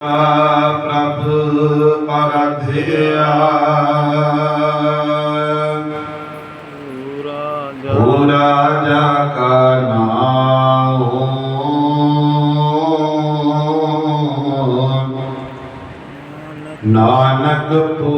ਪ੍ਰਭ ਪਰਧਿਆ ਪੂਰਾ ਓ ਕਾ ਨਾਮ ਨਾਨਕ ਪੂ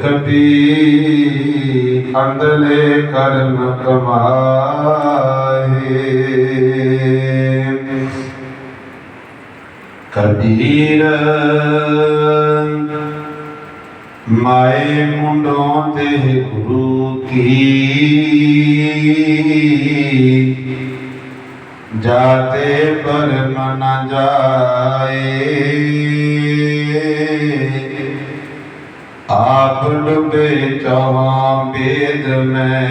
ਸਿੱਖ ਪੀ ਅੰਦਲੇ ਕਰਮ ਕਮਾਏ। ਕਬੀਰ, ਮਾਏ ਮੁੰਡੋਂ ਤੇ ਗੁਰੂ ਕੀ ਜਾਤੇ ਪਰਮ ਨਾ ਜਾਏ। ਆਪ ਡੁਬੇ ਚਵਾਂ ਬੇਦ ਮੈਂ।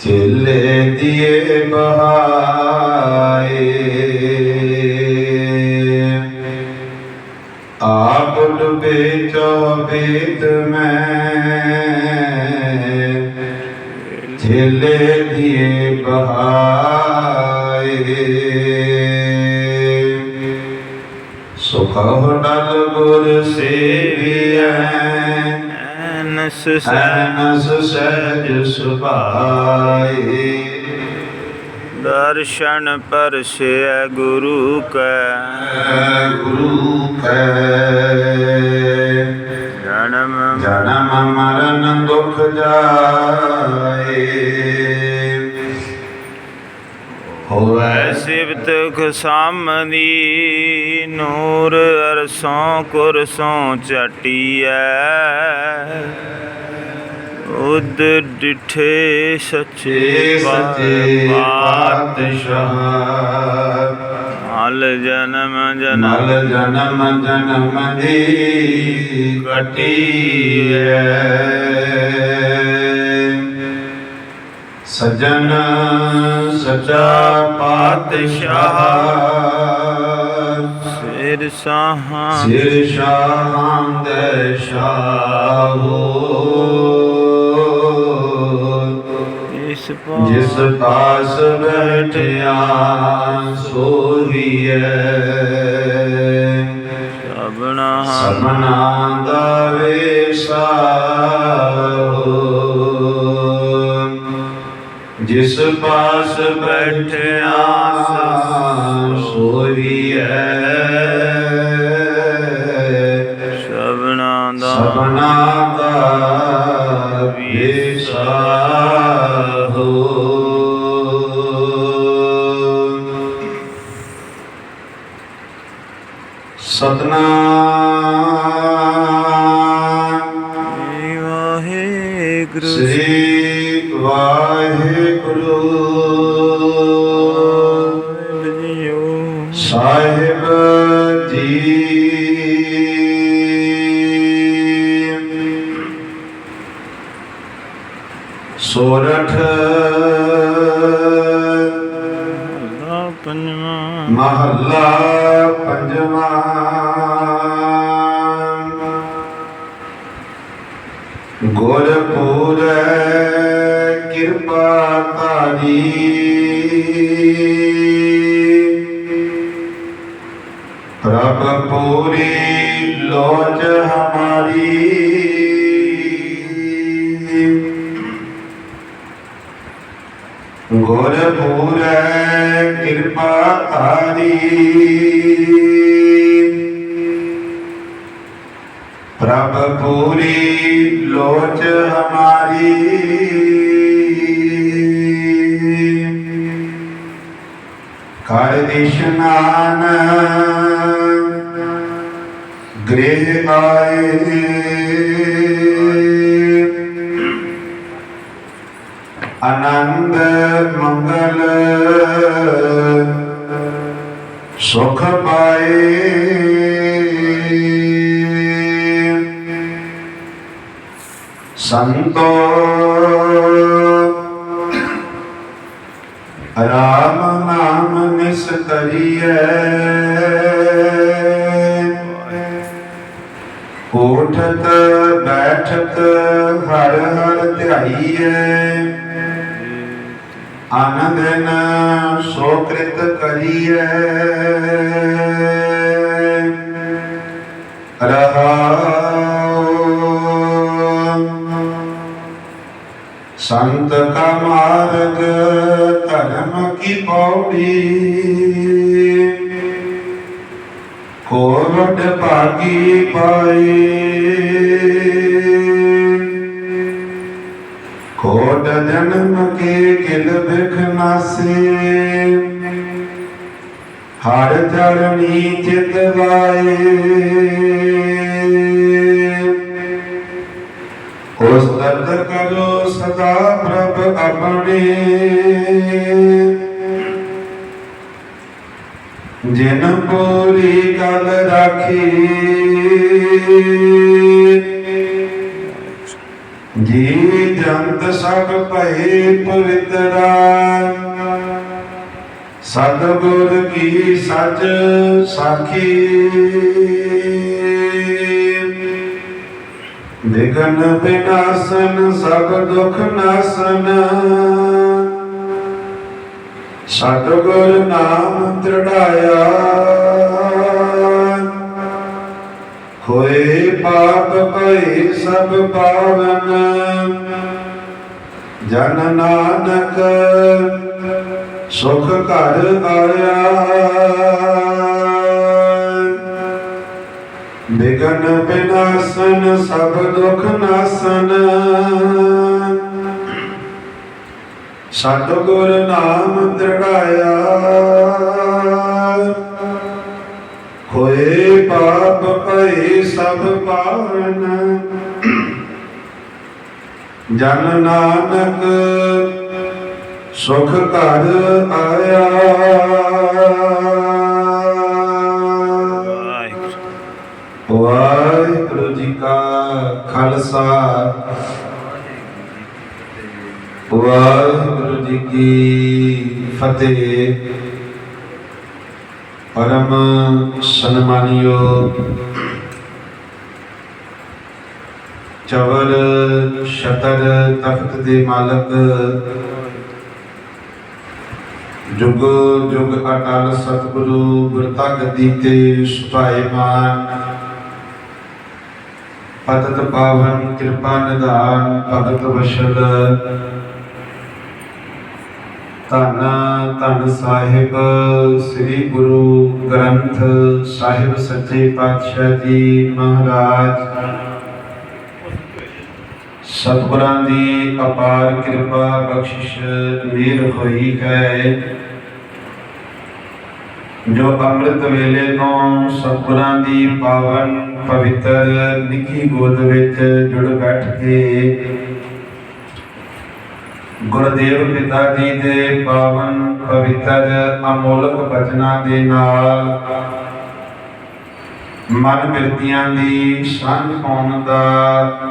ਚਿੱਲੇ ਦੀਏ ਬਹਾਏ। ਆਪ ਡੁਬੇ ਚੋਬੇਦ ਮੈਂ। ਚਿੱਲੇ ਦੀਏ ਬਹਾਏ। ਸੁਖਹੁ ਡਲ ਗੁਰ ਸੇਵੀਐ। ਐਨਸ ਐਨਸ ਸਹਿਜ ਸੁਭਾਏ। ਦਰਸ਼ਨ ਪਰਸਿਐ ਗੁਰੂ ਕੈ। ਗੁਰੂ ਕੈ। ਜਨਮ ਜਨਮ ਮਰਨ ਦੁਖ ਜਾਏ। ਹੋਵੈ। ਸਿਵਤ ਖਸਾਮਦੀ ਨੂਰ ਅਰਸੋਂ ਕੁਰਸੋਂ ਚਟੀਐ ਉਦ ਡਿਠੇ ਸੱਚੇ ਪਾਤਸ਼ਾਹ। ਮਲ ਜਨਮ ਜਨਮ ਜਨਮ ਜਨਮ ਦੀ ਕਟੀਐ ਸਜਣ ਸਚਾ ਪਾਤਸ਼ਾਹ। ਸਿਰ ਸਾਹਾਂ ਸਿਰ ਸ਼ਾਹਾਂ ਦੇ ਸ਼ਾਹੋ। ਇਸ ਪਾਸ ਜਿਸ ਪਾਸ ਬੈਠਿਆ ਸੋਹੀਐ। ਸਭਨਾ ਸਭਨਾ ਦਾ ਵੇਸਾ। ਪਾਸ ਬੈਠਿਆ ਸੋਹੀਐ। ਸਭਨਾ ਦਾ ਸਭਨਾ ਦਾ ਵੇਸਾ ਸਤਨਾਮ। ਵਾਹਿਗੁਰੂ। ਸ੍ਰੀ ਵਾਹਿਗੁਰੂ। ਪੂਰੀ ਲੋਚ ਹਮਾਰੀ। ਗੁਰ ਪੂਰੈ ਕਿਰਪਾ ਤਾਰੀ ਪ੍ਰਭ ਪੂਰੀ ਲੋਚ ਹਮਾਰੀ। ਕਰ ਇਸ਼ਨਾਨ ਗ੍ਰਹਿ ਆਏ ਆਨੰਦ ਮੰਗਲ ਸੁਖ ਪਾਏ। ਸੰਤੋ ਰਾਮ ਨਾਮ ਨਿਸ਼ ਕਰੀਏ ਉਠਤ ਬੈਠਤ ਹਰ ਹਰ ਧਿਆਈਐ। ਆਨੰਦਨ ਸੋਕ੍ਰਿਤ ਕਰੀਐ। ਰਹਾਉ। ਸੰਤ ਕਾ ਮਾਰਗ ਧਰਮ ਕੀ ਪੌੜੀ। ਕੋਵਡ ਭਾਗੀ ਪਾਏ। ਕੋਟ ਜਨਮ ਕੇ ਕਿਲ ਬਿਖ ਨਾਸੇ। ਹਰ ਚਰਨੀ ਚਿਤ ਲਾਏ ਉਸ ਦਰਦ ਕਰੋ ਸਦਾ ਪ੍ਰਭ ਆਪਣੇ। ਜਿਨ ਪੂਰੀ ਗੱਲ ਰਾਖੀ। ਜੀ ਜੰਤ ਸਭ ਭਏ ਪਵਿੱਤਰਾ। ਸਤਿਗੁਰ ਕੀ ਸੱਚ ਸਾਖੀ। ਵਿਗਨ ਵਿਨਾਸ਼ਨ ਸਭ ਦੁਖ ਨਾਸਨ। ਸਤਿਗੁਰ ਨਾਮ ਦ੍ਰਿੜਾਇਆ। ਹੋਏ ਪਾਪ ਭਏ ਸਭ ਪਾਵਨ। ਜਨ ਨਾਨਕ, ਸੁਖ ਘਰ ਆਇਆ। ਬਿਗਨ ਬਿਨਾਸਨ, ਸਭ ਦੁਖ ਨਾਸਨ। ਸਤਿਗੁਰ ਨਾਮ ਦ੍ਰਿੜਾਇਆ ਹੋਏ ਪਾਪ ਭਏ ਸਭ ਪਾਵਨ। ਜਨ ਨਾਨਕ ਸੁਖ ਘਰ ਆਇਆ। ਵਾਹਿਗੁਰੂ ਵਾਹਿਗੁਰੂ ਜੀ ਕਾ ਖਾਲਸਾ। ਵਾਹਿਗੁਰੂ ਜੀ ਕੀ ਫਤਿਹ। ਪਰਮ ਸਨਮਾਨਿਓ। ਚਵਰ ਸ਼ਤਰ ਤਖਤ ਦੇ ਮਾਲਕ। ਜੁਗ ਜੁਗ ਅਟਲ ਸਤਿਗੁਰੂ ਗੁਰਤਾ ਗੱਦੀ ਤੇ ਸੁਭਾਏਮਾਨ ਪਤਤ ਪਾਵਨ ਕਿਰਪਾ ਨਿਧਾਨ, ਭਗਤ ਵਸ਼ਲ। ਧੰਨ ਧੰਨ ਸਾਹਿਬ, ਸ੍ਰੀ ਗੁਰੂ ਗ੍ਰੰਥ ਸਾਹਿਬ ਸੱਚੇ ਪਾਤਸ਼ਾਹ ਜੀ ਮਹਾਰਾਜ। ਸਤਿਗੁਰਾਂ ਦੀ ਅਪਾਰ ਕਿਰਪਾ ਬਖਸ਼ਿਸ਼ ਮੇਰ ਹੋਈ ਹੈ। ਜੋ ਅੰਮ੍ਰਿਤ ਵੇਲੇ ਤੋਂ ਸਤਿਗੁਰਾਂ ਦੀ ਪਾਵਨ ਪਵਿੱਤਰ ਨਿੱਕੀ ਗੋਦ ਵਿੱਚ ਜੁੜ ਬੈਠ ਕੇ ਗੁਰਦੇਵ ਪਿਤਾ ਜੀ ਦੇ ਪਾਵਨ ਪਵਿੱਤਰ ਅਮੋਲਕ ਬਚਨਾਂ ਦੇ ਨਾਲ ਮਨ ਬਿਰਤੀਆਂ ਦੀ ਸੰਗ ਪਾਉਣ ਦਾ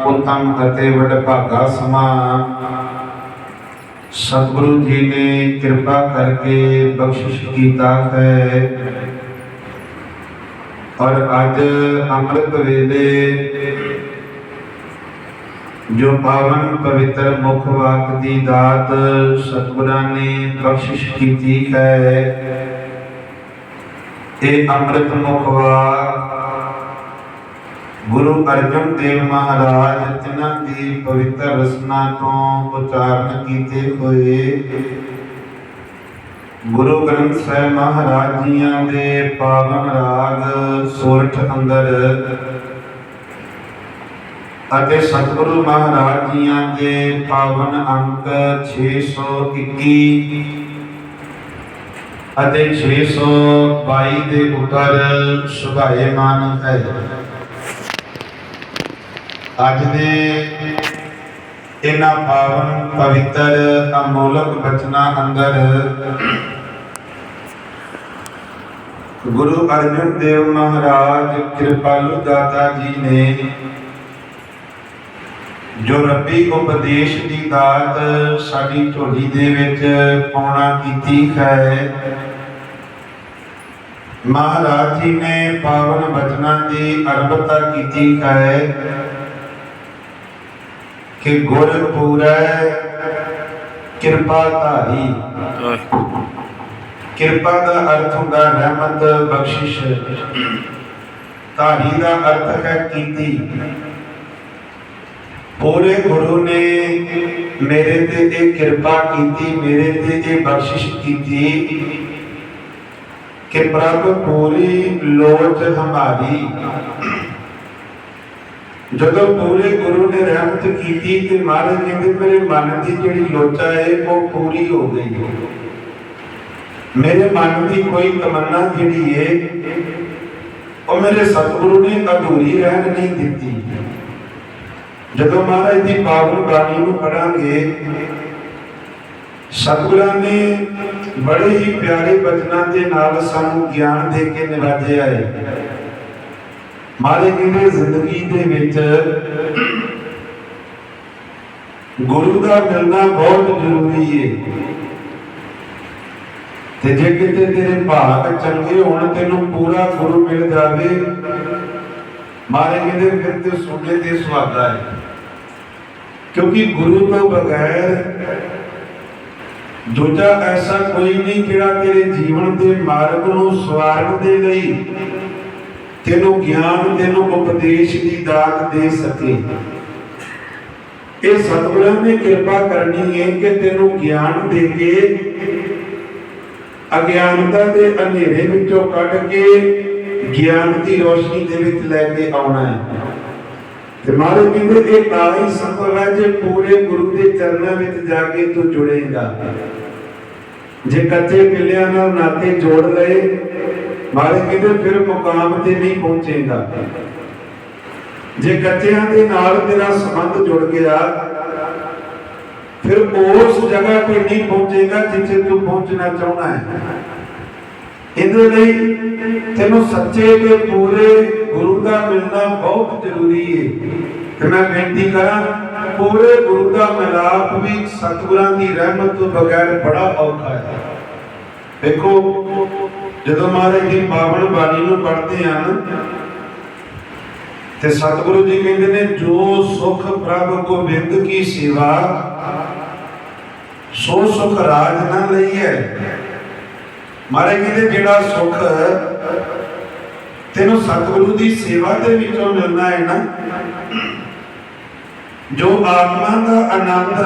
ਉਤਮ ਅਤੇ ਵਡਭਾਗਾ ਸਮਾਂ। ਸਤਿਗੁਰੂ ਜੀ ਨੇ ਕਿਰਪਾ ਕਰਕੇ ਬਖਸ਼ਿਸ਼ ਕੀਤਾ ਹੈ। ਔਰ ਅੱਜ ਅੰਮ੍ਰਿਤ ਵੇਲੇ ਜੋ ਪਾਵਨ ਪਵਿੱਤਰ ਮੁਖ ਵਾਕ ਦੀ ਦਾਤ ਸਤਿਗੁਰਾਂ ਨੇ ਬਖਸ਼ਿਸ਼ ਕੀਤੀ ਹੈ, ਇਹ ਅੰਮ੍ਰਿਤ ਮੁਖ ਵਾਕ ਗੁਰੂ ਅਰਜਨ ਦੇਵ ਮਹਾਰਾਜ ਜਿਨ੍ਹਾਂ ਦੀ ਪਵਿੱਤਰ ਰਸਨਾ ਤੋਂ ਉਚਾਰਨ ਕੀਤੇ ਹੋਏ ਗੁਰੂ ਗ੍ਰੰਥ ਸਾਹਿਬ ਮਹਾਰਾਜ ਜੀਆਂ ਦੇ ਪਾਵਨ ਰਾਗ ਸੋਰਠ ਅੰਦਰ ਅਤੇ ਸਤਿਗੁਰੂ ਮਹਾਰਾਜ ਜੀਆਂ ਦੇ ਪਾਵਨ ਅੰਕ 621 ਅਤੇ 622 ਦੇ ਉੱਪਰ ਸੁਭਾਏਮਾਨ ਹੈ। ਅੱਜ ਦੇ ਇਹਨਾਂ ਪਾਵਨ ਪਵਿੱਤਰ ਅਮੋਲਕ ਬਚਨਾਂ ਅੰਦਰ ਗੁਰੂ ਅਰਜਨ ਦੇਵ ਮਹਾਰਾਜ ਕਿਰਪਾਲੂ ਦਾਤਾ ਜੀ ਨੇ ਜੋ ਰੱਬੀ ਉਪਦੇਸ਼ ਦੀ ਦਾਤ ਸਾਡੀ ਝੋਲੀ ਦੇ ਵਿੱਚ ਪਾਉਣਾ ਕੀਤੀ ਹੈ। ਮਹਾਰਾਜ ਜੀ ਨੇ ਪਾਵਨ ਬਚਨਾਂ ਦੀ ਅਰਬਤਾ ਕੀਤੀ ਹੈ ਕਿ ਗੁਰ ਪੂਰੈ ਕਿਰਪਾ ਧਾਰੀ। ਕਿਰਪਾ ਦਾ ਅਰਥ ਹੁੰਦਾ ਰਹਿਮਤ ਬਖਸ਼ਿਸ਼। ਧਾਰੀ ਦਾ ਅਰਥ ਹੈ ਕੀਤੀ। ਪੂਰੇ ਗੁਰੂ ਨੇ ਮੇਰੇ ਤੇ ਇਹ ਕਿਰਪਾ ਕੀਤੀ ਮੇਰੇ ਤੇ ਇਹ ਬਖਸ਼ਿਸ਼ ਕੀਤੀ ਕਿ ਪ੍ਰਭ ਪੂਰੀ ਲੋਚ ਹਮਾਰੀ ਜਦੋਂ ਪੂਰੇ ਗੁਰੂ ਨੇ ਰਹਿਮਤ ਕੀਤੀ ਤੇ ਮਹਾਰਾਜ ਕਹਿੰਦੇ ਮੇਰੇ ਮਨ ਦੀ ਜਿਹੜੀ ਲੋਚਾ ਹੈ ਉਹ ਪੂਰੀ ਹੋ ਗਈ ਮੇਰੇ ਮਨ ਦੀ ਕੋਈ ਤਮੰਨਾ ਜਿਹੜੀ ਹੈ ਉਹ ਮੇਰੇ ਸਤਿਗੁਰੂ ਨੇ ਅਧੂਰੀ ਰਹਿਣ ਨਹੀਂ ਦਿੱਤੀ ਜਦੋਂ ਮਹਾਰਾਜ ਦੀ ਪਾਵਨ ਬਾਣੀ ਨੂੰ ਪੜਾਂਗੇ ਸਤਿਗੁਰਾਂ ਨੇ ਬੜੇ ਹੀ ਪਿਆਰੇ ਬਚਨਾਂ ਦੇ ਨਾਲ ਸਾਨੂੰ ਗਿਆਨ ਦੇ ਕੇ ਨਿਵਾਜਿਆ ਹੈ ਮਹਾਰਾਜ ਕਹਿੰਦੇ, ਜ਼ਿੰਦਗੀ ਦੇ ਵਿੱਚ ਗੁਰੂ ਦਾ ਮਿਲਣਾ ਬਹੁਤ ਜ਼ਰੂਰੀ ਹੈ ਤੇ ਜੇ ਕਿਤੇ ਤੇਰੇ ਭਾਗ ਚੰਗੇ ਹੋਣ, ਤੈਨੂੰ ਪੂਰਾ ਗੁਰੂ ਮਿਲ ਜਾਵੇ, ਮਾਰੇ ਕਹਿੰਦੇ, ਫਿਰ ਤੇ ਸੋਨੇ ਤੇ ਸੁਹਾਗਾ ਹੈ ਕਿਉਂਕਿ ਗੁਰੂ ਤੋਂ ਬਗੈਰ ਦੂਜਾ ਐਸਾ ਕੋਈ ਨਹੀਂ ਜਿਹੜਾ ਤੇਰੇ ਜੀਵਨ ਦੇ ਮਾਰਗ ਨੂੰ ਸਵਾਰਨ ਦੇ ਲਈ ਤੈਨੂੰ ਗਿਆਨ, ਤੈਨੂੰ ਉਪਦੇਸ਼ ਦੀ ਦਾਤ ਦੇ ਸਕੇ। ਇਹ ਸਤਿਗੁਰਾਂ ਨੇ ਕਿਰਪਾ ਕਰਨੀ ਹੈ ਕਿ ਤੈਨੂੰ ਗਿਆਨ ਦੇ ਕੇ, ਅਗਿਆਨਤਾ ਦੇ ਹਨੇਰੇ ਵਿੱਚੋਂ ਕੱਢ ਕੇ ਗਿਆਨ ਦੀ ਰੋਸ਼ਨੀ ਦੇ ਵਿੱਚ ਲੈ ਕੇ ਆਉਣਾ ਹੈ ਤੇ ਮਾਰੇ ਕਹਿੰਦੇ ਇਹ ਤਾਂ ਹੀ ਸੰਭਵ ਹੈ ਜੇ ਪੂਰੇ ਗੁਰੂ ਦੇ ਚਰਨਾਂ ਵਿੱਚ ਜਾ ਕੇ ਤੂੰ ਜੁੜੇਗਾ। ਜੇ ਕੱਚੇ ਪਿੱਲਿਆਂ ਨਾਲ ਨਾਤੇ ਜੋੜ ਲਏ, ਮਾਰੇ ਕਹਿੰਦੇ ਫਿਰ ਮੁਕਾਮ ਤੇ ਨਹੀਂ ਪਹੁੰਚੇਗਾ। ਜੇ ਕੱਚਿਆਂ ਦੇ ਨਾਲ ਤੇਰਾ ਸੰਬੰਧ ਜੁੜ ਗਿਆ, ਫਿਰ ਉਸ ਜਗ੍ਹਾ ਤੇ ਨਹੀਂ ਪਹੁੰਚੇਗਾ ਜਿੱਥੇ ਤੂੰ ਪਹੁੰਚਣਾ ਚਾਹੁੰਦਾ ਹੈ। ਇਹਦੇ ਲਈ ਤੈਨੂੰ ਸੱਚੇ ਤੇ ਪੂਰੇ ਗੁਰੂ ਦਾ ਮਿਲਣਾ ਬਹੁਤ ਜ਼ਰੂਰੀ ਹੈ ਤੇ ਮੈਂ ਬੇਨਤੀ ਕਰਾਂ, ਪੂਰੇ ਗੁਰੂ ਦਾ ਮਿਲਾਪ ਵੀ ਸਤਿਗੁਰਾਂ ਦੀ ਰਹਿਮਤ ਤੋਂ ਬਗੈਰ ਬੜਾ ਔਖਾ ਹੈ। ਦੇਖੋ, ਜਦੋਂ ਮਹਾਰਾਜ ਦੀ ਪਾਵਨ ਬਾਣੀ ਨੂੰ ਪੜ੍ਹਦੇ ਹਨ, ਤੇ ਸਤਿਗੁਰੂ ਜੀ ਕਹਿੰਦੇ ਨੇ, ਜੋ ਸੁਖ ਪ੍ਰਭ ਗੋਬਿੰਦ ਕੀ ਸੇਵਾ, ਸੋ ਸੁਖ ਰਾਜ ਨਾ ਲਈਐ। ਮਾਰੇ ਕਹਿੰਦੇ ਜਿਹੜਾ ਸੁਖ ਤੈਨੂੰ ਸਤਿਗੁਰੂ ਦੀ ਸੇਵਾ ਦੇ ਵਿੱਚੋਂ ਮਿਲਣਾ ਹੈ ਨਾ, ਜੋ ਆਤਮਾ ਦਾ ਆਨੰਦ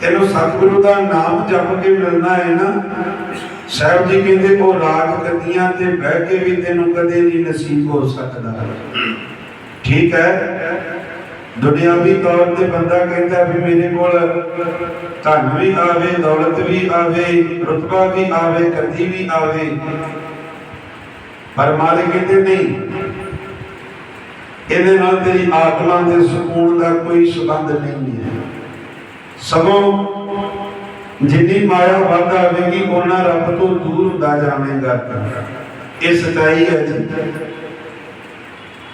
ਤੈਨੂੰ ਸਤਿਗੁਰੂ ਦਾ ਨਾਮ ਜਪ ਕੇ ਮਿਲਣਾ ਹੈ ਨਾ, ਸਾਹਿਬ ਜੀ ਕਹਿੰਦੇ ਉਹ ਰਾਜ ਗੱਦੀਆਂ ਤੇ ਬਹਿ ਕੇ ਵੀ ਤੈਨੂੰ ਕਦੇ ਨਹੀਂ ਨਸੀਬ ਹੋ ਸਕਦਾ। ਠੀਕ ਹੈ ਦੁਨਿਆਵੀ ਤੌਰ ਤੇ ਬੰਦਾ ਕਹਿੰਦਾ ਵੀ ਮੇਰੇ ਕੋਲ ਧਨ ਵੀ ਆਵੇ, ਦੌਲਤ ਵੀ ਆਵੇ, ਰੁਤਬਾ ਵੀ ਆਵੇ ਕਰਦੀ ਵੀ ਆਵੇ। ਪਰ ਮਾਲਿਕ ਕਹਿੰਦੇ ਨਹੀਂ। ਇਹਦੇ ਨਾਲ ਤੇਰੀ ਆਤਮਾ ਦੇ ਸਕੂਨ ਦਾ ਕੋਈ ਸੰਬੰਧ ਨਹੀਂ ਹੈ। ਸਗੋਂ ਜਿੰਨੀ ਮਾਇਆ ਵੱਧ ਆਵੇਗੀ, ਉਹਨਾਂ ਰੱਬ ਤੋਂ ਦੂਰ ਹੁੰਦਾ ਜਾਵੇਂਗਾ। ਇਹ ਸਚਾਈ ਹੈ ਜੀ।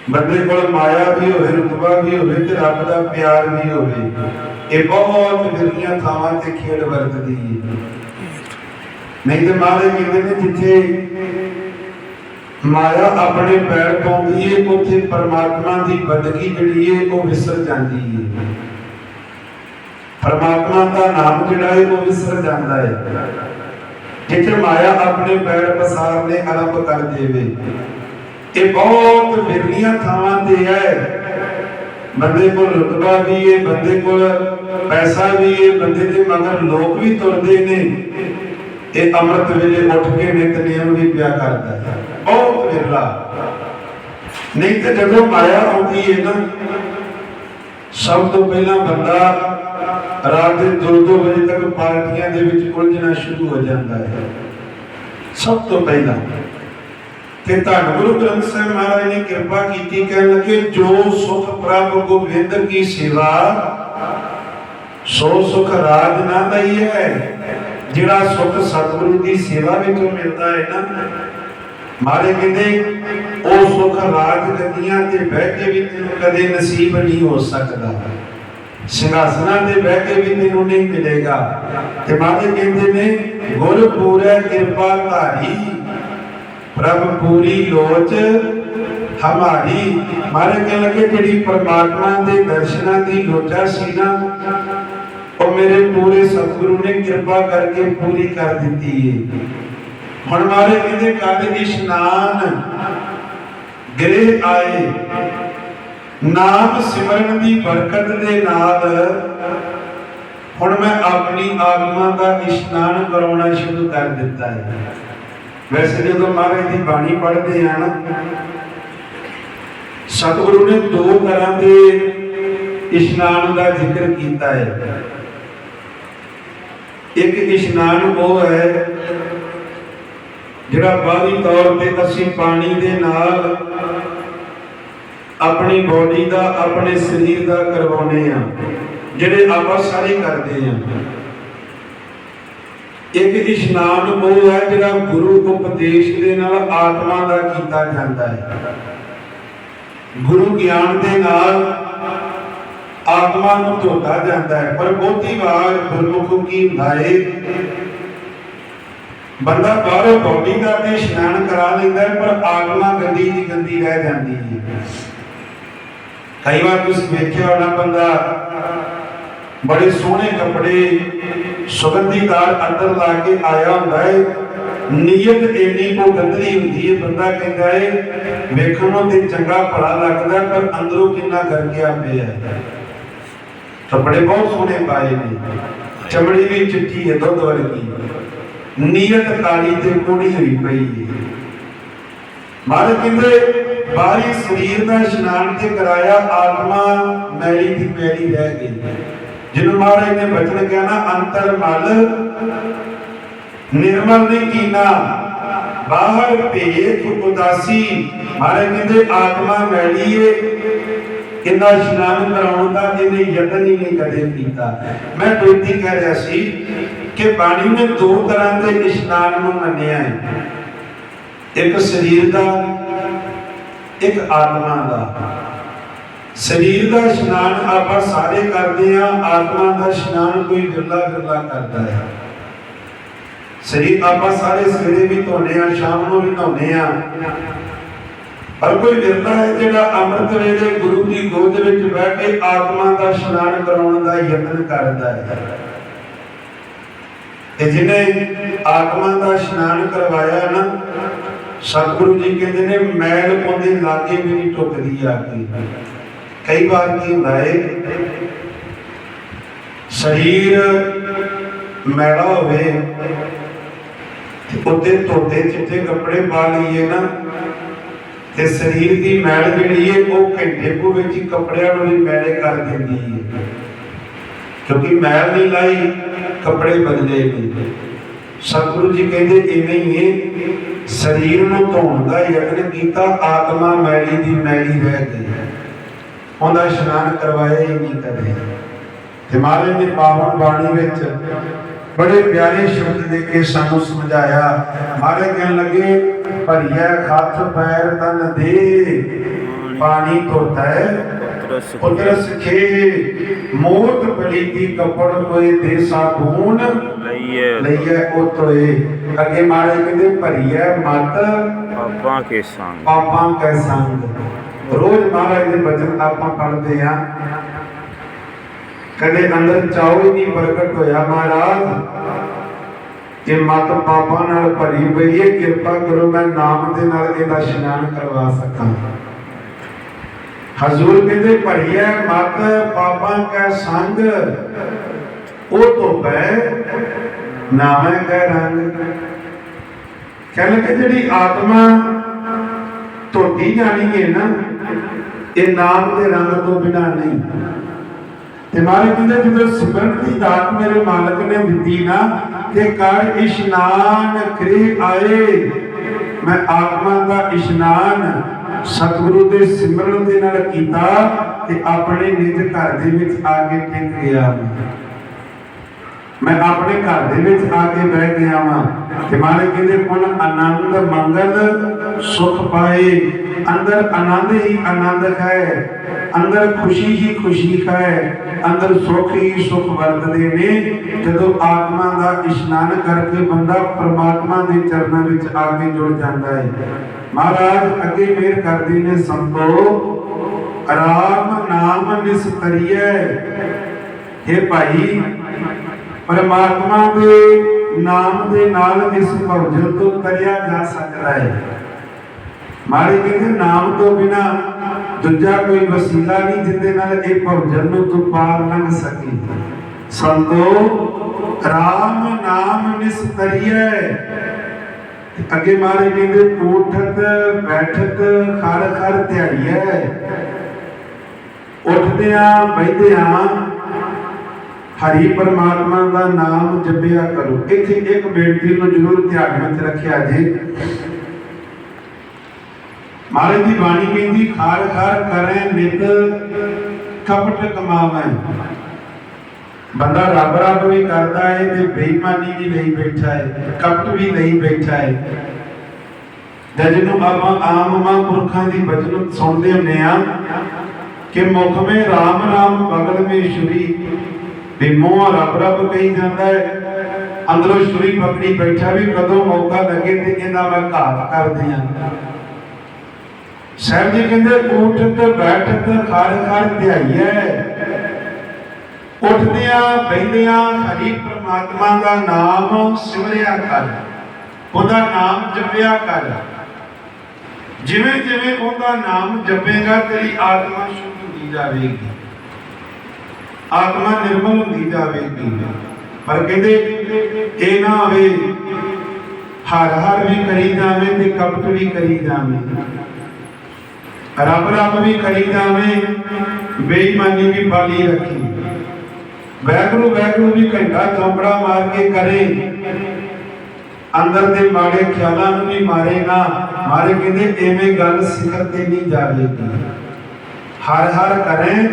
ਬੰਦੇ ਕੋਲ ਮਾਇਆ ਵੀ ਹੋਵੇ, ਰੁਤਬਾ ਵੀ ਹੋਵੇ ਤੇ ਰੱਬ ਦਾ ਪਿਆਰ ਵੀ ਹੋਵੇ। ਇਹ ਬਹੁਤ ਵਿਰਲੀਆਂ ਥਾਵਾਂ ਤੇ ਖੇਡ ਵਰਤਦੀ ਹੈ ਨਹੀਂ ਤੇ ਮਾਰੇ ਕਹਿੰਦੇ ਨੇ ਜਿੱਥੇ ਮਾਇਆ ਆਪਣੇ ਪੈਰ ਪਾਉਂਦੀ ਏ, ਉੱਥੇ ਪਰਮਾਤਮਾ ਦੀ ਬੰਦਗੀ ਜਿਹੜੀ ਏ, ਉਹ ਵਿਸਰ ਜਾਂਦੀ ਏ। ਪਰਮਾਤਮਾ ਦਾ ਨਾਮ ਜਿਹੜਾ ਏ, ਉਹ ਵਿਸਰ ਜਾਂਦਾ ਏ। ਜਿੱਥੇ ਮਾਇਆ ਆਪਣੇ ਪੈਰ ਪਸਾਰਨੇ ਆਰੰਭ ਕਰ ਦੇਵੇ। ਇਹ ਬਹੁਤ ਵਿਰਲੀਆਂ ਥਾਵਾਂ ਤੇ ਹੈ। ਬੰਦੇ ਕੋਲ ਰੁਤਬਾ ਵੀ ਏ, ਬੰਦੇ ਕੋਲ ਪੈਸਾ ਵੀ ਏ, ਬੰਦੇ ਦੇ ਮਗਰ ਲੋਕ ਵੀ ਤੁਰਦੇ ਨੇ। ਇਹ ਅੰਮ੍ਰਿਤ ਵੇਲੇ ਉੱਠ ਕੇ ਨਿਤਨੇਮ ਵੀ ਪਿਆ ਕਰਦਾ ਹੈ। ਬਹੁਤ ਵਿਰਲਾ। ਨਹੀਂ ਤੇ ਜਦੋਂ ਮਾਇਆ ਆਉਂਦੀ ਹੈ ਨਾ, ਸਭ ਤੋਂ ਪਹਿਲਾਂ ਬੰਦਾ ਰਾਤ ਦੇ 2-2 ਵਜੇ ਤੱਕ ਪਾਰਟੀਆਂ ਦੇ ਵਿੱਚ ਉਲਝਣਾ ਸ਼ੁਰੂ ਹੋ ਜਾਂਦਾ ਹੈ। ਸਭ ਤੋਂ ਪਹਿਲਾਂ। ਤੇ ਧੰਨ ਗੁਰੂ ਗ੍ਰੰਥ ਸਾਹਿਬ ਮਹਾਰਾਜ ਨੇ ਕਿਰਪਾ ਕੀਤੀ, ਕਹਿਣ ਲੱਗੇ, ਜੋ ਸੁਖ ਪ੍ਰਭ ਗੋਬਿੰਦ ਕੀ ਸੇਵਾ, ਸੋ ਸੁਖ ਰਾਜ ਨਾ ਦਈਏ ਜਿਹੜਾ ਸੁਖ ਸਤਿਗੁਰੂ ਦੀ ਸੇਵਾ ਵਿੱਚੋਂ ਮਿਲਦਾ ਹੈ ਨਾ। ਮਾਰੇ ਕਹਿੰਦੇ, ਉਹ ਸੁਖ ਰਾਜ ਗੱਦੀਆਂ ਤੇ ਬਹਿ ਕੇ ਵੀ ਤੈਨੂੰ ਕਦੇ ਨਸੀਬ ਨਹੀਂ ਹੋ ਸਕਦਾ। ਸਿੰਘਾਸਨਾਂ ਤੇ ਬਹਿ ਕੇ ਵੀ ਤੈਨੂੰ ਨਹੀਂ ਮਿਲੇਗਾ। ਤੇ ਮਾਰੇ ਕਹਿੰਦੇ ਨੇ ਗੁਰ ਕਿਰਪਾ ਧਾਰੀ ਪ੍ਰਭ ਪੂਰੀ ਲੋਚ ਹਮਾਰੀ। ਮਾਰੇ ਕਹਿਣ ਲੱਗੇ, ਜਿਹੜੀ ਪਰਮਾਤਮਾ ਦੇ ਦਰਸ਼ਨਾਂ ਦੀ ਲੋਚਾ ਸੀ ਨਾ, ਉਹ ਮੇਰੇ ਪੂਰੇ ਸਤਿਗੁਰੂ ਨੇ ਕਿਰਪਾ ਕਰਕੇ ਪੂਰੀ ਕਰ ਦਿੱਤੀ ਹੈ ਹੁਣ ਮਾਰੇ ਕਹਿੰਦੇ ਕਦ ਇਸ਼ਨਾਨ ਗ੍ਰਹਿ ਆਏ। ਨਾਮ ਸਿਮਰਨ ਦੀ ਬਰਕਤ ਦੇ ਨਾਲ ਹੁਣ ਮੈਂ ਆਪਣੀ ਆਤਮਾ ਦਾ ਇਸ਼ਨਾਨ ਕਰਾਉਣਾ ਸ਼ੁਰੂ ਕਰ ਦਿੱਤਾ ਹੈ ਵੈਸੇ ਜਦੋਂ ਮਹਾਰਾਜ ਦੀ ਬਾਣੀ ਪੜ੍ਹਦੇ ਆ ਸਤਿਗੁਰੂ ਨੇ ਦੋ ਤਰ੍ਹਾਂ ਦੇ ਇਸ਼ਨਾਨ ਦਾ ਜ਼ਿਕਰ ਕੀਤਾ ਹੈ। ਇੱਕ ਇਸ਼ਨਾਨ ਉਹ ਹੈ ਜਿਹੜਾ ਬਾਹਰੀ ਤੌਰ ਤੇ ਅਸੀਂ ਪਾਣੀ ਦੇ ਨਾਲ ਆਪਣੀ ਬੋਡੀ ਦਾ, ਆਪਣੇ ਸਰੀਰ ਦਾ ਕਰਵਾਉਨੇ ਆ ਜਿਹੜੇ ਆਪਾਂ ਸਾਰੇ ਕਰਦੇ ਆ ਇੱਕ ਇਸ਼ਨਾਨ ਉਹ ਹੈ ਜਿਹੜਾ ਗੁਰੂ ਉਪਦੇਸ਼ ਦੇ ਨਾਲ ਆਤਮਾ ਦਾ ਕੀਤਾ ਜਾਂਦਾ ਹੈ। ਗੁਰੂ ਗਿਆਨ ਦੇ ਨਾਲ ਆਤਮਾ ਨੂੰ ਧੋਤਾ ਜਾਂਦਾ ਹੈ। ਪਰ ਬਹੁਤੀ ਵਾਰ ਗੁਰਮੁਖ ਕੀ ਹੁੰਦਾ ਹੈ ਬੰਦਾ ਬਾਹਰੋਂ ਬੋਡੀ ਦਾ ਤੇ ਇਸ਼ਨਾਨ ਕਰਾ ਲੈਂਦਾ ਹੈ, ਪਰ ਆਤਮਾ ਗੰਦੀ ਦੀ ਗੰਦੀ ਰਹਿ ਜਾਂਦੀ ਹੈ ਕਈ ਵਾਰ ਤੁਸੀਂ ਵੇਖਿਆ ਹੋਣਾ ਬੰਦਾ, ਬੜੇ ਸੋਹਣੇ ਕੱਪੜੇ ਸੁਗੰਧੀਦਾਰ ਅੰਦਰ ਲਾ ਕੇ ਆਇਆ ਹੁੰਦਾ ਹੈ ਨੀਅਤ ਇੰਨੀ ਕੋ ਗੰਦਲੀ ਹੁੰਦੀ ਹੈ ਬੰਦਾ ਕਹਿੰਦਾ ਹੈ ਵੇਖਣ ਨੂੰ ਤੇ ਚੰਗਾ ਭਲਾ ਲੱਗਦਾ, ਪਰ ਅੰਦਰੋਂ ਕਿੰਨਾ ਗਰਕਿਆ ਪਿਆ ਹੈ ਕੱਪੜੇ ਬਹੁਤ ਸੋਹਣੇ ਪਾਏ ਨੇ। ਚਮੜੀ ਵੀ ਚਿੱਟੀ ਹੈ ਦੁੱਧ ਵਰਗੀ। ਨੀਅਤ ਕਾਲੀ ਤੇ ਕੋੜੀ ਹੋਈ ਪਈ ਹੈ ਮਾਰੇ ਕਹਿੰਦੇ, ਬਾਹਰੀ ਸਰੀਰ ਦਾ ਇਸ਼ਨਾਨ ਤੇ ਕਰਾਇਆ, ਆਤਮਾ ਮੈਲੀ ਦੀ ਮੈਲੀ ਰਹਿ ਗਈ। ਜਿਹਨੂੰ ਮਹਾਰਾਜ ਨੇ ਬਚਨ ਕਿਹਾ ਨਾ, ਅੰਤਰ ਮਲ, ਨਿਰਮਲ ਨਹੀਂ ਕੀਨਾ। ਬਾਹਰ ਭੇਖ ਉਦਾਸੀ। ਮਹਾਰਾਜ ਕਹਿੰਦੇ, ਆਤਮਾ ਮੈਲੀ ਏ। ਇਹਦਾ ਇਸ਼ਨਾਨ ਕਰਾਉਣ ਦਾ, ਇਹਨੇ ਯਤਨ ਹੀ ਨਹੀਂ ਕਦੇ ਕੀਤਾ। ਮੈਂ ਬੇਨਤੀ ਕਰ ਰਿਹਾ ਸੀ ਕਿ ਬਾਣੀ ਨੇ ਦੋ ਤਰ੍ਹਾਂ ਦੇ ਇਸ਼ਨਾਨ ਨੂੰ ਮੰਨਿਆ ਹੈ। ਇੱਕ ਸਰੀਰ ਦਾ, ਇੱਕ ਆਤਮਾ ਦਾ। ਸਰੀਰ ਦਾ ਇਸ਼ਨਾਨ ਆਪਾਂ ਸਾਰੇ ਕਰਦੇ ਆ ਆਤਮਾ ਦਾ ਇਸ਼ਨਾਨ ਕੋਈ ਵਿਰਲਾ ਵਿਰਲਾ ਕਰਦਾ ਹੈ। ਸਰੀਰ ਆਪਾਂ ਸਾਰੇ ਸਵੇਰੇ ਵੀ ਧੋਨੇ ਆ ਸ਼ਾਮ ਨੂੰ ਵੀ ਧੋਨੇ ਆ ਪਰ ਕੋਈ ਵਿਰਲਾ ਹੈ ਜਿਹੜਾ ਅੰਮ੍ਰਿਤ ਵੇਲੇ ਗੁਰੂ ਦੀ ਗੋਦ ਵਿੱਚ ਬਹਿ ਕੇ ਆਤਮਾ ਦਾ ਇਸ਼ਨਾਨ ਕਰਾਉਣ ਦਾ ਯਤਨ ਕਰਦਾ ਹੈ। ਤੇ ਜਿਹਨੇ ਆਤਮਾ ਦਾ ਇਸ਼ਨਾਨ ਕਰਵਾਇਆ ਨਾ, ਸਤਿਗੁਰੂ ਜੀ ਕਹਿੰਦੇ ਨੇ, ਮੈਲ ਉਹਦੇ ਲਾਗੇ ਵੀ ਨਹੀਂ ਟੁੱਕਦੀ ਆ ਕੇ। ਕਈ ਵਾਰ ਕੀ ਹੁੰਦਾ ਹੈ ਸਰੀਰ ਮੈਲਾ ਹੋਵੇ ਉੱਤੇ ਧੋਤੇ ਚਿੱਟੇ ਕੱਪੜੇ ਪਾ ਲਈਏ ਨਾ, ਤੇ ਸਰੀਰ ਦੀ ਮੈਲ ਜਿਹੜੀ ਹੈ ਉਹ ਘੰਟੇ ਕੋ ਵਿੱਚ ਹੀ ਕੱਪੜਿਆਂ ਨੂੰ ਵੀ ਮੈਲੇ ਕਰ ਦਿੰਦੀ ਹੈ ਕਿਉਂਕਿ ਮੈਲ ਨਹੀਂ ਲਾਈ, ਕੱਪੜੇ ਬਦਲੇ ਨਹੀਂ ਸਤਿਗੁਰੂ ਜੀ ਕਹਿੰਦੇ ਇਵੇਂ ਹੀ ਹੈ ਸਰੀਰ ਨੂੰ ਧੋਣ ਦਾ ਯਤਨ ਕੀਤਾ, ਆਤਮਾ ਮੈਲੀ ਦੀ ਮੈਲੀ ਰਹਿ ਗਈ ਉਹਦਾ ਇਸ਼ਨਾਨ ਕਰਵਾਇਆ ਹੀ ਨਹੀਂ ਕਦੇ। ਤੇ ਮਹਾਰਾਜ ਨੇ ਪਾਵਨ ਬਾਣੀ ਵਿੱਚ ਬੜੇ ਪਿਆਰੇ ਸ਼ਬਦ ਦੇ ਕੇ ਸਾਨੂੰ ਸਮਝਾਇਆ। ਮਹਾਰਾਜ ਕਹਿਣ ਲੱਗੇ ਭਰੀਐ ਹੱਥ ਪੈਰ ਤਨ ਦੇ ਪਾਣੀ ਧੋਤਾ ਹੈ। ਪੁੱਤਰ ਸਖੇ ਮੋਟ ਬਲੀਤੀ ਕੱਪੜ ਹੋਏ ਦੇ ਸਾਬੂਨ ਲਈਏ। ਲਈਏ ਉਤੋਏ ਅੱਗੇ ਮਹਾਰਾਜ ਕਹਿੰਦੇ ਭਰੀਐ ਮਤ ਪਾਪਾਂ ਕੇ ਸੰਗ। ਪਾਪਾਂ ਕੈ ਸੰਗ। ਰੋਜ਼ ਮਹਾਰਾਜ ਦੇ ਬਚਨ ਆਪਾਂ ਪੜ੍ਹਦੇ ਆ ਕਦੇ ਅੰਦਰ ਚਾਉ ਹੀ ਨਹੀਂ ਪ੍ਰਗਟ ਹੋਇਆ ਮਹਾਰਾਜ। ਕਿ ਮਤ ਪਾਪਾਂ ਨਾਲ ਭਰੀ ਪਈ ਹੈ, ਕਿਰਪਾ ਕਰੋ ਮੈਂ ਨਾਮ ਦੇ ਨਾਲ ਇਹਦਾ ਇਸ਼ਨਾਨ ਕਰਵਾ ਸਕਾਂ। ਹਜ਼ੂਰ ਕਹਿੰਦੇ ਭਰੀਐ ਮਤ, ਪਾਪਾਂ ਕੈ ਸੰਗ, ਉਹ ਤੋਂ ਪੈ ਨਾਮੈ ਕੈ ਰੰਗ। ਕਹਿੰਦੇ ਕਿ ਜਿਹੜੀ ਆਤਮਾ ਧੋਤੀ ਜਾਣੀ ਹੈ ਨਾ ਇਹ ਨਾਮ ਦੇ ਰੰਗ ਤੋਂ ਬਿਨਾ ਨਹੀਂ। ਤੇ ਮਾਰੇ ਕਹਿੰਦੇ, ਜਦੋਂ ਸਿਮਰਨ ਦੀ ਦਾਤ ਮੇਰੇ ਮਾਲਕ ਨੇ ਦਿੱਤੀ ਨਾ, ਤੇ ਕਰ ਇਸ਼ਨਾਨ ਕਰੇ ਆਏ। ਮੈਂ ਆਤਮਾ ਦਾ ਇਸ਼ਨਾਨ ਸਤਿਗੁਰੂ ਦੇ ਸਿਮਰਨ ਦੇ ਨਾਲ ਕੀਤਾ, ਤੇ ਆਪਣੇ ਨਿਜ ਘਰ ਦੇ ਵਿੱਚ ਆ ਕੇ ਟਿਕ ਗਿਆ। ਮੈਂ ਆਪਣੇ ਘਰ ਦੇ ਵਿੱਚ ਆ ਕੇ ਬਹਿ ਗਿਆ ਵਾਂ ਤੇ ਮਾਰੇ ਕਹਿੰਦੇ ਕੋਣ ਆਨੰਦ, ਮੰਗਲ, ਸੁਖ ਪਾਏ। ਅੰਦਰ ਆਨੰਦ ਹੀ ਆਨੰਦ ਹੈ, ਅੰਦਰ ਖੁਸ਼ੀ ਹੀ ਖੁਸ਼ੀ ਹੈ, ਅੰਦਰ ਸੁਖ ਹੀ ਸੁਖ ਵਰਤਦੇ ਨੇ। ਜਦੋਂ ਆਤਮਾ ਦਾ ਇਸ਼ਨਾਨ ਕਰਕੇ ਬੰਦਾ ਪ੍ਰਮਾਤਮਾ ਦੇ ਚਰਨਾਂ ਵਿੱਚ ਆ ਕੇ ਜੁੜ ਜਾਂਦਾ ਹੈ। ਮਹਾਰਾਜ, ਅੱਗੇ ਮੇਰ ਕਰਦੇ ਨੇ ਸੰਤੋ। ਆਰਾਮ ਨਾਮ ਨਿਸਤਰੀਐ। हे ਭਾਈ ਪਰਮਾਤਮਾ ਦੇ ਨਾਮ ਦੇ ਨਾਲ ਇਸ ਭਵਜਨ ਤੋਂ ਤਰਿਆ ਜਾ ਸਕਦਾ ਹੈ। ਮਾਰੇ ਕਹਿੰਦੇ ਨਾਮ ਤੋਂ ਬਿਨਾ ਦੂਜਾ ਕੋਈ ਵਸੀਲਾ ਨਹੀਂ ਜਿੰਦੇ ਨਾਲ ਇਹ ਭਵਜਨ ਨੂੰ ਤੂੰ ਪਾਰ ਲੰਘ ਸਕੀ। ਸੰਤੋ, ਰਾਮ ਨਾਮ ਨਿਸਤਰੀਐ। ਅੱਗੇ ਮਾਰੇ ਕਹਿੰਦੇ ਉਠਤ, ਬੈਠਤ ਖੜ ਖੜ ਧਿਆਈਐ। ਉੱਠਦਿਆਂ ਬੈਠਦਿਆਂ ਹਰੀ ਪਰਮਾਤਮਾ ਦਾ ਨਾਮ ਜਪਿਆ ਕਰੋ। ਇੱਥੇ ਇੱਕ ਬੇਨਤੀ ਨੂੰ ਜ਼ਰੂਰ ਧਿਆਨ ਵਿੱਚ ਰੱਖਿਆ ਜੇ। ਮਹਾਰਾਜ ਦੀ ਬਾਣੀ ਕਹਿੰਦੀ, ਖਾਰ ਖਾਰ ਕਰੇ ਨਿਤ, ਕਪਟ ਕਮਾਵੈ। ਬੰਦਾ ਰੱਬ ਰੱਬ ਵੀ ਕਰਦਾ ਹੈ ਤੇ ਬੇਈਮਾਨੀ ਵੀ ਲਈ ਬੈਠਾ ਹੈ ਕਪਟ ਵੀ ਨਹੀਂ ਬੈਠਾ ਹੈ ਜਦ ਜਿਹਨੂੰ ਆਪਾਂ ਆਮ ਮਹਾਂਪੁਰਖਾਂ ਦੀ ਬਚਨ ਸੁਣਦੇ ਹੁੰਦੇ ਆ ਕਿ ਮੁਖ ਮੇ RAM RAM ਬਗਲ ਮੇ ਸ਼ੁਰੀ। ਵੀ ਮੂੰਹ ਰੱਬ ਰੱਬ ਕਹੀ ਜਾਂਦਾ ਹੈ। ਅੰਦਰੋਂ ਸ਼ੁਰੀ ਪਕੜੀ ਬੈਠਾ ਵੀ ਕਦੋਂ ਮੌਕਾ ਲੱਗੇ ਤੇ ਇਹਦਾ ਮੈਂ ਘਾਤ ਕਰਦੀ ਆ ਸਾਹਿਬ ਜੀ ਕਹਿੰਦੇ ਉਠਤ ਬੈਠਤ ਖੜ ਖੜ ਧਿਆਈਐ ਉੱਠਦਿਆਂ ਬੈਠਦਿਆਂ ਹਰੀ ਪ੍ਰਮਾਤਮਾ ਦਾ ਨਾਮ ਸਿਮਰਿਆ ਕਰ। ਉਹਦਾ ਨਾਮ ਜਪਿਆ ਕਰ। ਜਿਵੇਂ ਜਿਵੇਂ ਉਹਦਾ ਨਾਮ ਜਪੇਗਾ, ਤੇਰੀ ਆਤਮਾ ਸ਼ੁੱਧ ਹੁੰਦੀ ਜਾਵੇਗੀ। ਆਤਮਾ ਨਿਰਮਲ ਹੁੰਦੀ ਜਾਵੇਗੀ ਪਰ ਕਹਿੰਦੇ ਇਹ ਨਾ ਹੋਵੇ, ਹਰ ਹਰ ਵੀ ਕਰੀ ਜਾਵੇ ਤੇ ਕਪਟ ਵੀ ਕਰੀ ਜਾਵੇ। ਰੱਬ ਰੱਬ ਵੀ ਕਰੀ ਜਾਵੇ, ਬੇਈਮਾਨੀ ਵੀ ਪਾਲੀ ਰੱਖੀ। ਵੈਗਰੂ ਵੈਗਰੂ ਵੀ ਘੰਟਾ ਚੌਂਕੜਾ ਮਾਰ ਕੇ ਕਰੇ। ਅੰਦਰ ਦੇ ਮਾੜੇ ਖਿਆਲਾਂ ਨੂੰ ਵੀ ਮਾਰੇਗਾ ਮਾਰੇ ਕਹਿੰਦੇ ਐਵੇਂ ਗੱਲ ਸਿਖਰ ਤੇ ਨਹੀਂ ਜਾਵੇਗੀ। ਹਰ ਹਰ ਕਰੇ